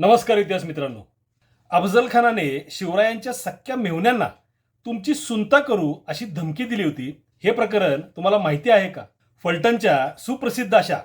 नमस्कार इतिहास मित्रांनो. अफजल खानाने शिवरायांच्या सख्या मेहुण्यांना तुमची सुनता करू अशी धमकी दिली होती. हे प्रकरण तुम्हाला माहिती आहे का? फलटणच्या सुप्रसिद्ध अशा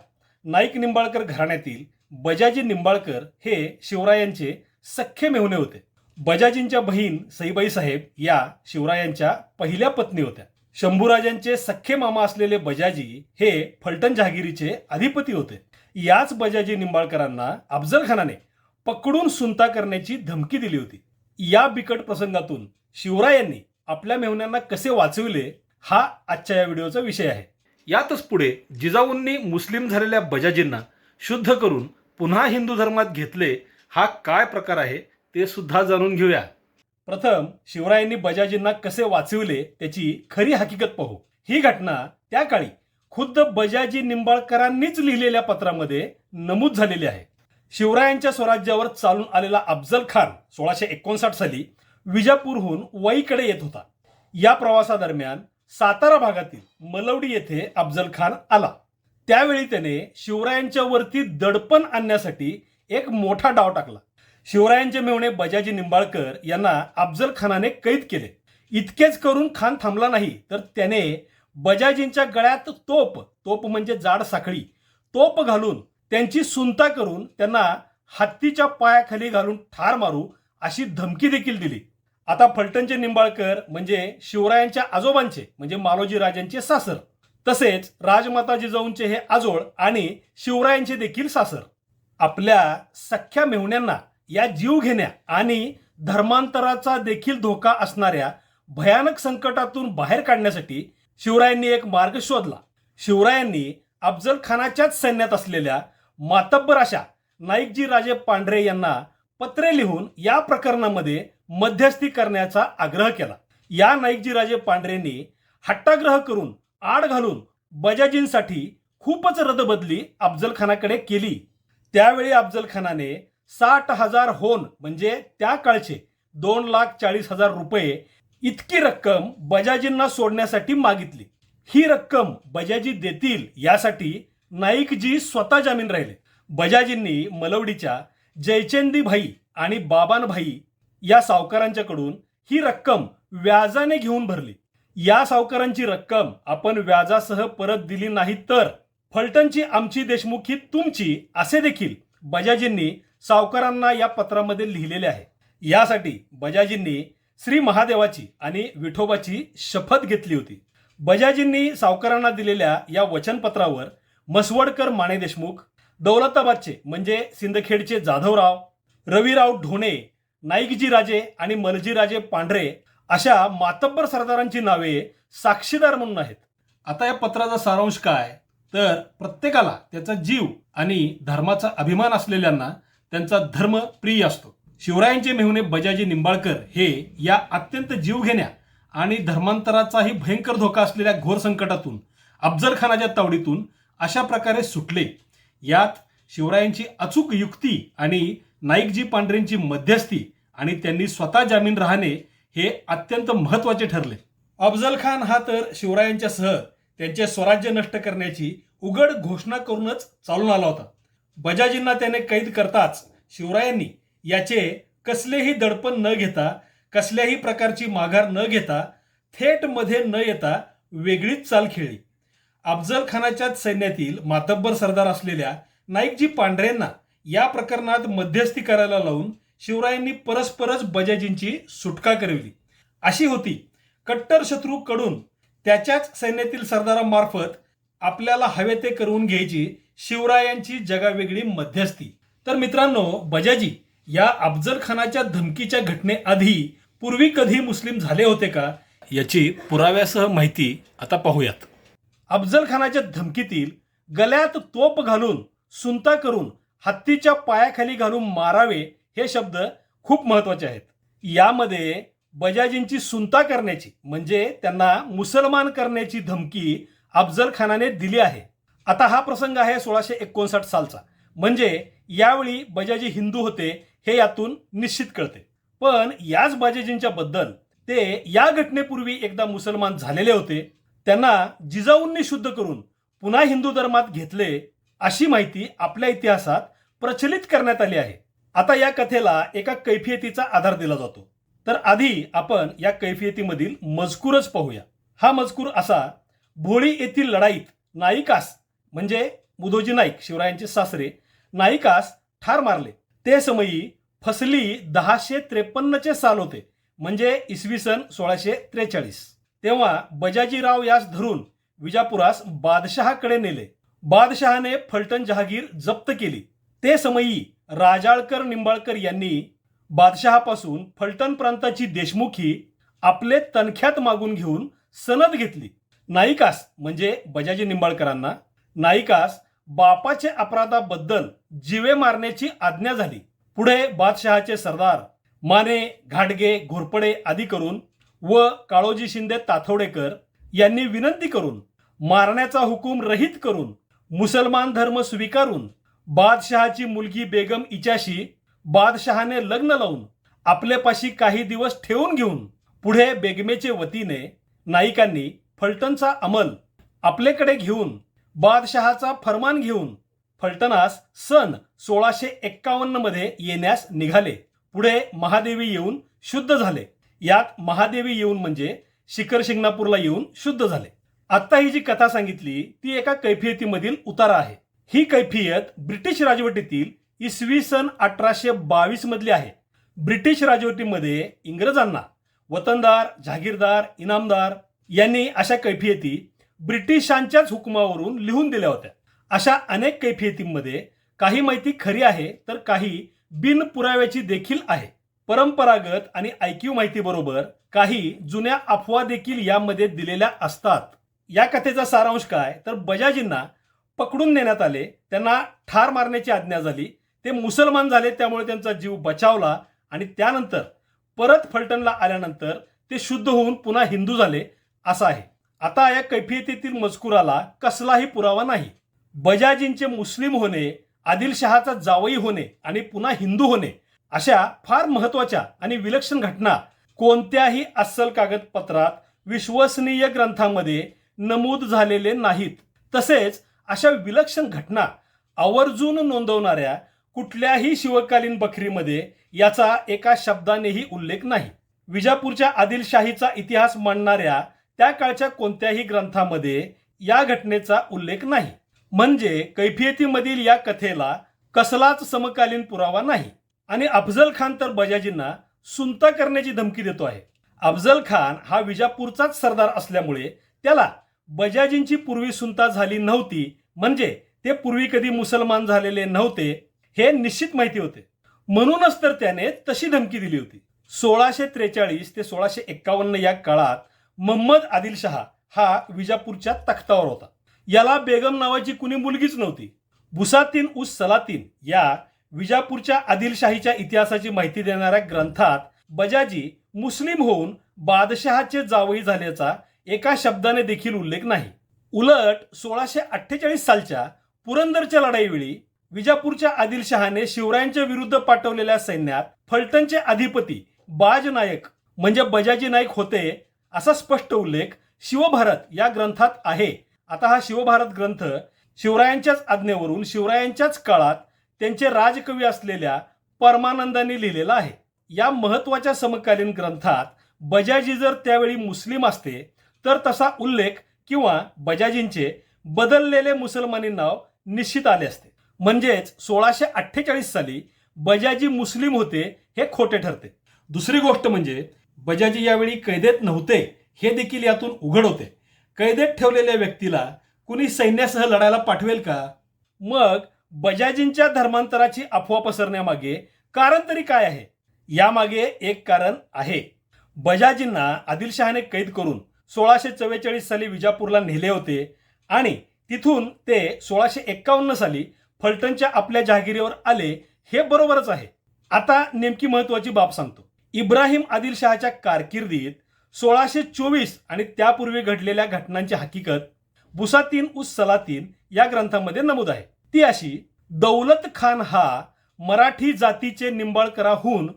नाईक निंबाळकर घराण्यातील बजाजी निंबाळकर हे शिवरायांचे सख्खे मेहुणे होते. बजाजींच्या बहीण सईबाई साहेब या शिवरायांच्या पहिल्या पत्नी होत्या. शंभूराजांचे सख्खे मामा असलेले बजाजी हे फलटण जहागिरीचे अधिपती होते. याच बजाजी निंबाळकरांना अफजल खानाने पकडून सुनता करण्याची धमकी दिली होती. या बिकट प्रसंगातून शिवरायांनी आपल्या मेहुण्यांना कसे वाचविले हा आजच्या या व्हिडिओचा विषय आहे. यातच पुढे जिजाऊंनी मुस्लिम झालेल्या बजाजींना शुद्ध करून पुन्हा हिंदू धर्मात घेतले हा काय प्रकार आहे ते सुद्धा जाणून घेऊया. प्रथम शिवरायांनी बजाजींना कसे वाचविले त्याची खरी हकीकत पाहू. ही घटना त्या काळी खुद्द बजाजी निंबाळकरांनीच लिहिलेल्या पत्रामध्ये नमूद झालेली आहे. शिवरायांच्या स्वराज्यावर चालून आलेला अफजल खान सोळाशे एकोणसाठ साली विजापूरहून वईकडे येत होता. या प्रवासादरम्यान सातारा भागातील मलवडी येथे अफजल खान आला. त्यावेळी त्याने शिवरायांच्या वरती दडपण आणण्यासाठी एक मोठा डाव टाकला. शिवरायांचे मेवणे बजाजी निंबाळकर यांना अफजल खानाने कैद केले. इतकेच करून खान थांबला नाही तर त्याने बजाजींच्या गळ्यात तोप तोप म्हणजे जाड साखळी तोप घालून त्यांची सुनता करून त्यांना हत्तीच्या पायाखाली घालून ठार मारू अशी धमकी देखील दिली. आता फलटणचे निंबाळकर म्हणजे शिवरायांच्या आजोबांचे म्हणजे मालोजी राजांचे सासर. तसेच राजमाता जिजाऊंचे हे आजोळ आणि शिवरायांचे देखील सासर. आपल्या सख्या मेहुण्यांना या जीव घेण्या आणि धर्मांतराचा देखील धोका असणाऱ्या भयानक संकटातून बाहेर काढण्यासाठी शिवरायांनी एक मार्ग शोधला. शिवरायांनी अफजल खानाच्याच सैन्यात असलेल्या मातब्बर अशा नाईकजी राजे पांढरे यांना पत्रे लिहून या प्रकरणामध्ये मध्यस्थी करण्याचा आग्रह केला. या नाईकजी राजे पांढरेंनी हट्टाग्रह करून आड घालून बजाजींसाठी खूपच रदबदली अफजल खानाकडे केली. त्यावेळी अफजल खानाने साठ हजार होन म्हणजे त्या काळचे दोन लाख चाळीस हजार रुपये इतकी रक्कम बजाजींना सोडण्यासाठी मागितली. ही रक्कम बजाजी देतील यासाठी नाईकजी स्वतः जामीन राहिले. बजाजींनी मलवडीच्या जयचंदी भाई आणि बाबान भाई या सावकारांच्याकडून ही रक्कम व्याजाने घेऊन भरली. या सावकारांची रक्कम आपण व्याजासह परत दिली नाही तर फलटणची आमची देशमुखी तुमची असे देखील बजाजींनी सावकारांना या पत्रामध्ये लिहिलेले आहे. यासाठी बजाजींनी श्री महादेवाची आणि विठोबाची शपथ घेतली होती. बजाजींनी सावकारांना दिलेल्या या वचनपत्रावर मसवडकर माने देशमुख दौलताबादचे म्हणजे सिंदखेडचे जाधवराव रविराव ढोणे नाईकजी राजे आणि मलजी राजे पांढरे अशा मातब्बर सरदारांची नावे साक्षीदार म्हणून आहेत. आता या पत्राचा सारांश काय? तर प्रत्येकाला त्याचा जीव आणि धर्माचा अभिमान असलेल्यांना त्यांचा धर्म प्रिय असतो. शिवरायांचे मेहुणे बजाजी निंबाळकर हे या अत्यंत जीवघेण्या आणि धर्मांतराचाही भयंकर धोका असलेल्या घोर संकटातून अफजल खानाच्या तावडीतून अशा प्रकारे सुटले. यात शिवरायांची अचूक युक्ती आणि नाईकजी पांढरेंची मध्यस्थी आणि त्यांनी स्वतः जामीन राहणे हे अत्यंत महत्त्वाचे ठरले. अफजल खान हा तर शिवरायांच्यासह त्यांचे स्वराज्य नष्ट करण्याची उघड घोषणा करूनच चालून आला होता. बजाजींना त्याने कैद करताच शिवरायांनी याचे कसलेही दडपण न घेता कसल्याही प्रकारची माघार न घेता थेटमध्ये न येता वेगळीच चाल खेळली. अफजल खानाच्याच सैन्यातील मातब्बर सरदार असलेल्या नाईकजी पांढरेंना या प्रकरणात मध्यस्थी करायला लावून शिवरायांनी परस्परच बजाजींची सुटका करविली अशी होती. कट्टर शत्रूकडून त्याच्याच सैन्यातील सरदारांमार्फत आपल्याला हवे ते करून घ्यायची शिवरायांची जगावेगळी मध्यस्थी. तर मित्रांनो बजाजी या अफजल खानाच्या धमकीच्या घटनेआधी पूर्वी कधी मुस्लिम झाले होते का याची पुराव्यासह माहिती आता पाहूयात. अफजल खानाच्या धमकीतील गळ्यात तोप घालून सुनता करून हत्तीच्या पायाखाली घालून मारावे हे शब्द खूप महत्त्वाचे आहेत. यामध्ये बजाजींची सुनता करण्याची म्हणजे त्यांना मुसलमान करण्याची धमकी अफजल खानाने दिली आहे. आता हा प्रसंग आहे सोळाशे एकोणसाठ सालचा. म्हणजे यावेळी बजाजी हिंदू होते हे यातून निश्चित कळते. पण याच बजाजींच्या बद्दल ते या घटनेपूर्वी एकदा मुसलमान झालेले होते त्यांना जिजाऊंनी शुद्ध करून पुन्हा हिंदू धर्मात घेतले अशी माहिती आपल्या इतिहासात प्रचलित करण्यात आली आहे. आता या कथेला एका कैफियतीचा आधार दिला जातो. तर आधी आपण या कैफियतीमधील मजकूरच पाहूया. हा मजकूर असा भोळी येथील लढाईत नायिकास म्हणजे मुदोजी नाईक शिवरायांचे सासरे नायिकास ठार मारले. ते समयी फसली दहाशे त्रेपन्नचे साल होते म्हणजे इसवी सन सोळाशे त्रेचाळीस. तेव्हा बजाजीराव यास धरून विजापुरास बादशहाकडे नेले. बादशहाने फलटण जहागीर जप्त केली. ते समयी राजाळकर निंबाळकर यांनी बादशहापासून फलटण प्रांताची देशमुखी आपले तनख्यात मागून घेऊन सनद घेतली. नायिकास म्हणजे बजाजी निंबाळकरांना नायिकास बापाचे अपराधाबद्दल जिवे मारण्याची आज्ञा झाली. पुढे बादशहाचे सरदार माने घाटगे घोरपडे आदी करून व काळोजी शिंदे ताथोडेकर यांनी विनंती करून मारण्याचा हुकूम रहित करून मुसलमान धर्म स्वीकारून बादशहाची मुलगी बेगम इच्याशी बादशहाने लग्न लावून आपल्यापाशी काही दिवस ठेवून घेऊन पुढे बेगमेचे वतीने नाईकांनी फलटणचा अमल आपल्याकडे घेऊन बादशहाचा फरमान घेऊन फलटणास सन सोळाशे एक्कावन्नमध्ये येण्यास निघाले. पुढे महादेवी येऊन शुद्ध झाले. यात महादेवी येऊन म्हणजे शिखर शिंगणापूरला येऊन शुद्ध झाले. आता ही जी कथा सांगितली ती एका कैफियतीमधील उतारा आहे. ही कैफियत ब्रिटिश राजवटीतील इसवी सन अठराशे बावीस मधली आहे. ब्रिटिश राजवटीमध्ये इंग्रजांना वतनदार जहागीरदार इनामदार यांनी अशा कैफियती ब्रिटिशांच्याच हुकुमावरून लिहून दिल्या होत्या. अशा अनेक कैफियतींमध्ये काही माहिती खरी आहे तर काही बिनपुराव्याची देखील आहे. परंपरागत आणि ऐकीव माहितीबरोबर काही जुन्या अफवा देखील यामध्ये दिलेल्या असतात. या कथेचा सारांश काय? तर बजाजींना पकडून नेण्यात आले. त्यांना ठार मारण्याची आज्ञा झाली. ते मुसलमान झाले त्यामुळे त्यांचा जीव बचावला आणि त्यानंतर परत फलटणला आल्यानंतर ते शुद्ध होऊन पुन्हा हिंदू झाले असं आहे. आता या कैफियतीतील मजकुराला कसलाही पुरावा नाही. बजाजींचे मुस्लिम होणे आदिलशहाचा जावई होणे आणि पुन्हा हिंदू होणे अशा फार महत्त्वाच्या आणि विलक्षण घटना कोणत्याही अस्सल कागदपत्रात विश्वसनीय ग्रंथामध्ये नमूद झालेले नाहीत. तसेच अशा विलक्षण घटना आवर्जून नोंदवणाऱ्या कुठल्याही शिवकालीन बखरीमध्ये याचा एका शब्दानेही उल्लेख नाही. विजापूरच्या आदिलशाहीचा इतिहास मांडणाऱ्या त्या काळच्या कोणत्याही ग्रंथामध्ये या घटनेचा उल्लेख नाही. म्हणजे कैफियतीमधील या कथेला कसलाच समकालीन पुरावा नाही. आणि अफजल खान तर बजाजींना सुनता करण्याची धमकी देतो आहे. अफजल खान हा विजापूरचाच सरदार असल्यामुळे त्याला बजाजींची पूर्वी सुनता झाली नव्हती म्हणजे ते पूर्वी कधी मुसलमान झालेले नव्हते हे निश्चित माहिती होते. म्हणूनच तर त्याने तशी धमकी दिली होती. सोळाशे त्रेचाळीस ते सोळाशे एक्कावन्न या काळात मोहम्मद आदिलशहा हा विजापूरच्या तख्तावर होता. याला बेगम नावाची कुणी मुलगीच नव्हती. बुसातीन उस सलातीन या विजापूरच्या आदिलशाहीच्या इतिहासाची माहिती देणाऱ्या ग्रंथात बजाजी मुस्लिम होऊन बादशहाचे जावई झाल्याचा एका शब्दाने देखील उल्लेख नाही. उलट सोळाशे अठ्ठेचाळीस सालच्या पुरंदरच्या लढाईवेळी विजापूरच्या आदिलशहाने शिवरायांच्या विरुद्ध पाठवलेल्या सैन्यात फलटणचे अधिपती बाज नायक म्हणजे बजाजी नाईक होते असा स्पष्ट उल्लेख शिवभारत या ग्रंथात आहे. आता हा शिवभारत ग्रंथ शिवरायांच्याच आज्ञेवरून शिवरायांच्याच काळात त्यांचे राजकवी असलेल्या परमानंदांनी लिहिलेला आहे. या महत्त्वाच्या समकालीन ग्रंथात बजाजी जर त्यावेळी मुस्लिम असते तर तसा उल्लेख किंवा बजाजींचे बदललेले मुसलमानी नाव निश्चित आले असते. म्हणजेच सोळाशे अठ्ठेचाळीस साली बजाजी मुस्लिम होते हे खोटे ठरते. दुसरी गोष्ट म्हणजे बजाजी यावेळी कैदेत नव्हते हे देखील यातून उघड होते. कैदेत ठेवलेल्या व्यक्तीला कुणी सैन्यासह लढायला पाठवेल का? मग बजाजींच्या धर्मांतराची अफवा पसरण्यामागे कारण तरी काय आहे? यामागे एक कारण आहे. बजाजींना आदिलशहाने कैद करून सोळाशे चव्वेचाळीस साली विजापूरला नेले होते आणि तिथून ते सोळाशे एक्कावन्न साली फलटणच्या आपल्या जहागिरीवर आले हे बरोबरच आहे. आता नेमकी महत्वाची बाब सांगतो. इब्राहिम आदिलशहाच्या कारकिर्दीत सोळाशे चोवीस आणि त्यापूर्वी घडलेल्या घटनांची हकीकत बुसातीन उस सलातीन या ग्रंथामध्ये नमूद आहे. ती अशी दौलत खान हा मराठी जातीचे निंबाळकराहून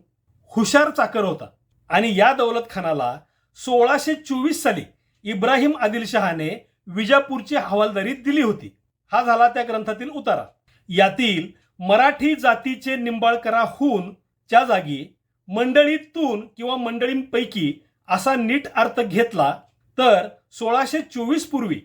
हुशार चाकर होता. आणि या दौलत खानाला सोळाशे चोवीस साली इब्राहिम आदिलशहाने विजापूरची हवालदारी दिली होती. हा झाला त्या ग्रंथातील उतारा. यातील मराठी जातीचे निंबाळकराहून च्या जागी मंडळीतून किंवा मंडळींपैकी असा नीट अर्थ घेतला तर सोळाशे चोवीस पूर्वी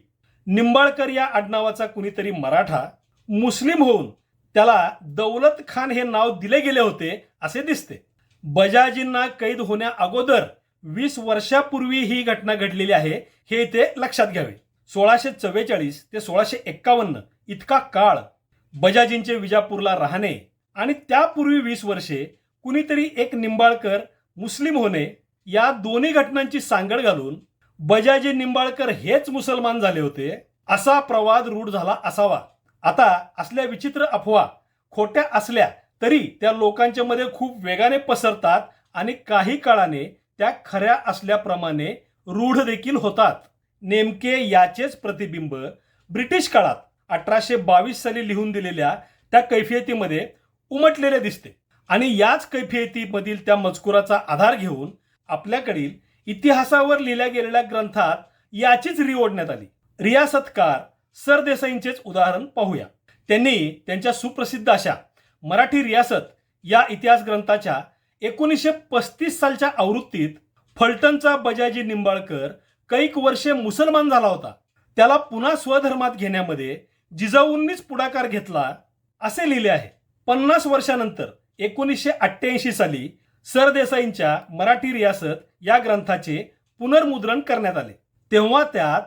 निंबाळकर या आडनावाचा कुणीतरी मराठा मुस्लिम होऊन त्याला दौलत खान हे नाव दिले गेले होते असे दिसते. बजाजींना कैद होण्या अगोदर वीस वर्षापूर्वी ही घटना घडलेली आहे हे इथे लक्षात घ्यावे. सोळाशे चव्वेचाळीस ते सोळाशे एक्कावन्न इतका काळ बजाजींचे विजापूरला राहणे आणि त्यापूर्वी वीस वर्षे कुणीतरी एक निंबाळकर मुस्लिम होणे या दोन्ही घटनांची सांगड घालून बजाजी निंबाळकर हेच मुसलमान झाले होते असा प्रवाद रूढ झाला असावा. आता असल्या विचित्र अफवा खोट्या असल्या तरी त्या लोकांच्या मध्ये खूप वेगाने पसरतात आणि काही काळाने त्या खऱ्या असल्याप्रमाणे रूढ देखील होतात. नेमके याचेच प्रतिबिंब ब्रिटिश काळात अठराशे बावीस साली लिहून दिलेल्या त्या कैफियतीमध्ये उमटलेले दिसते. आणि याच कैफियतीमधील त्या मजकुराचा आधार घेऊन आपल्याकडील इतिहासावर लिहिल्या गेलेल्या ग्रंथात याचीच रिओढण्यात आली. रियासतकार सरदेसाईंचेच उदाहरण पाहूया. त्यांनी त्यांच्या सुप्रसिद्ध अशा मराठी रियासत या इतिहास ग्रंथाच्या एकोणीसशे पस्तीस सालच्या आवृत्तीत फलटणचा बजाजी निंबाळकर कैक वर्षे मुसलमान झाला होता. त्याला पुन्हा स्वधर्मात घेण्यामध्ये जिजाऊंनीच पुढाकार घेतला असे लिहिले आहे. पन्नास वर्षानंतर एकोणीसशे अठ्ठ्याऐंशी साली सरदेसाईंच्या मराठी रियासत या ग्रंथाचे पुनर्मुद्रण करण्यात आले. तेव्हा त्यात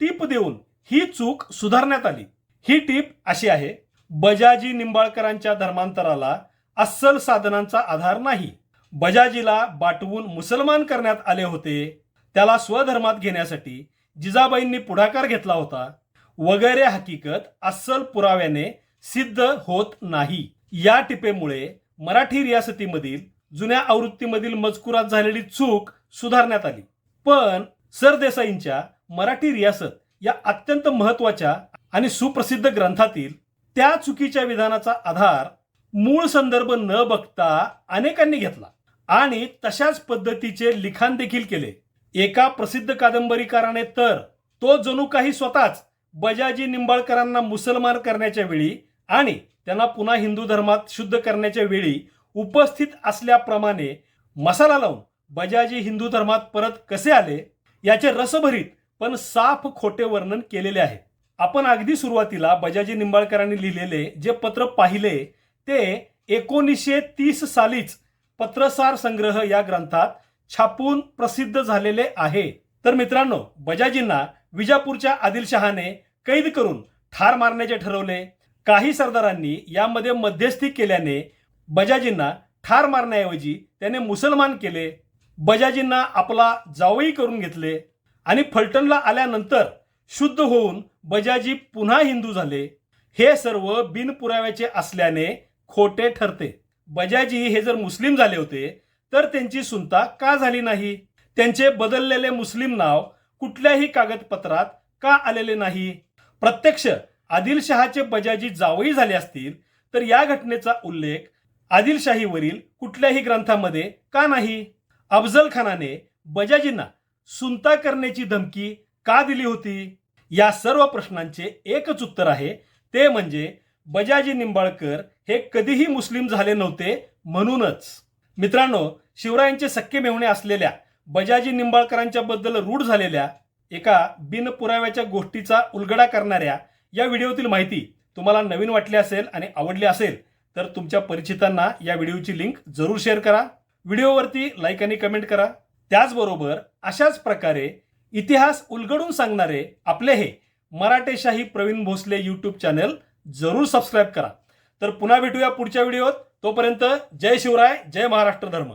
टीप देऊन ही चूक सुधारण्यात आली. ही टीप अशी आहे बजाजी निंबाळकरांच्या धर्मांतराला अस्सल साधनांचा आधार नाही. बजाजीला बाटवून मुसलमान करण्यात आले होते. त्याला स्वधर्मात घेण्यासाठी जिजाबाईंनी पुढाकार घेतला होता. वगैरे हकीकत अस्सल पुराव्याने सिद्ध होत नाही. या टिपेमुळे मराठी रियासतीमधील जुन्या आवृत्तीमधील मजकुरात झालेली चूक सुधारण्यात आली. पण सरदेसाईंच्या मराठी रियासत या अत्यंत महत्त्वाच्या आणि सुप्रसिद्ध ग्रंथातील त्या चुकीच्या विधानाचा आधार मूळ संदर्भ न बघता अनेकांनी घेतला आणि तशाच पद्धतीचे लिखाण देखील केले. एका प्रसिद्ध कादंबरीकाराने तर तो जणू काही स्वतःच बजाजी निंबाळकरांना मुसलमान करण्याच्या वेळी आणि त्यांना पुन्हा हिंदू धर्मात शुद्ध करण्याच्या वेळी उपस्थित असल्याप्रमाणे मसाला लावून बजाजी हिंदू धर्मात परत कसे आले? याचे रसभरीत पण साफ खोटे वर्णन केलेले आहे. आपण अगदी सुरुवातीला बजाजी निंबाळकरांनी लिहिलेले जे पत्र पाहिले ते एकोणीसशे तीस सालीच पत्रसार संग्रह या ग्रंथात छापून प्रसिद्ध झालेले आहे. तर मित्रांनो बजाजींना विजापूरच्या आदिलशहाने कैद करून ठार मारण्याचे ठरवले. काही सरदारांनी यामध्ये मध्यस्थी केल्याने बजाजींना ठार मारण्याऐवजी त्याने मुसलमान केले. बजाजींना आपला जावई करून घेतले. आणि फलटणला आल्यानंतर शुद्ध होऊन बजाजी पुन्हा हिंदू झाले. हे सर्व बिनपुराव्याचे असल्याने खोटे ठरते. बजाजी हे जर मुस्लिम झाले होते तर त्यांची सुनता का झाली नाही? त्यांचे बदललेले मुस्लिम नाव कुठल्याही कागदपत्रात का आलेले नाही? प्रत्यक्ष आदिलशहाचे बजाजी जावई झाले असतील तर या घटनेचा उल्लेख आदिलशाहीवरील कुठल्याही ग्रंथामध्ये का नाही? अफजल खानाने बजाजींना सुनता करण्याची धमकी का दिली होती? या सर्व प्रश्नांचे एकच उत्तर आहे. ते म्हणजे बजाजी निंबाळकर हे कधीही मुस्लिम झाले नव्हते म्हणूनच. मित्रांनो शिवरायांचे सख्खे मेहुणे असलेल्या बजाजी निंबाळकरांच्या बद्दल रूढ झालेल्या एका बिनपुराव्याच्या गोष्टीचा उलगडा करणाऱ्या या व्हिडिओतील माहिती तुम्हाला नवीन वाटली असेल आणि आवडली असेल तर तुमच्या परिचितांना या व्हिडिओची लिंक जरूर शेअर करा. व्हिडिओवरती लाईक आणि कमेंट करा. त्याचबरोबर अशाच प्रकारे इतिहास उलगडून सांगणारे आपले हे मराठेशाही प्रवीण भोसले यूट्यूब चॅनल जरूर सबस्क्राईब करा. तर पुन्हा भेटूया पुढच्या व्हिडिओत तोपर्यंत जय शिवराय जय महाराष्ट्र धर्म.